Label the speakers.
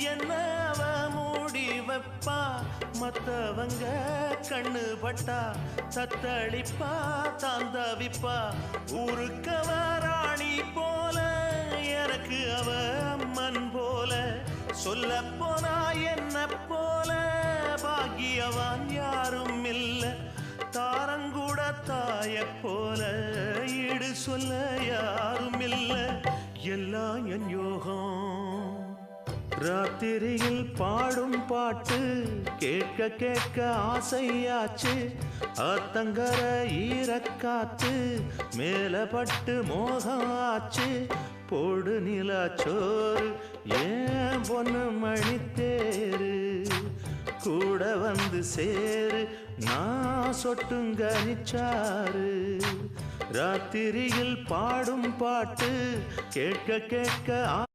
Speaker 1: என்ன அவ மூடி வைப்பா? மத்தவங்க கண்ணு பட்டா தத்தளிப்பா தாந்தவிப்பா. ஊருக்கவ ராணி போல எனக்கு அவ அம்மன் போல. சொல்ல போனா என்ன போல? பாக்கியவான் யாரும் இல்ல. தாரங்கூட தாய போல ஈடு சொல்ல யாரும் இல்ல. எல்லாம் என் யோகம். ராத்திரியில் பாடும் பாட்டு கேட்க கேட்க ஆசையாச்சு. ஆத்தங்கர ஈரக்காத்து மேல பட்டு மோகம் ஆச்சு போடு ஏன் பொண்ணு மணித்தேரு? கூட வந்து சேரு நான் சொட்டுங்க நிச்சாரு. ராத்திரியில் பாடும் பாட்டு கேட்க கேட்க ஆ-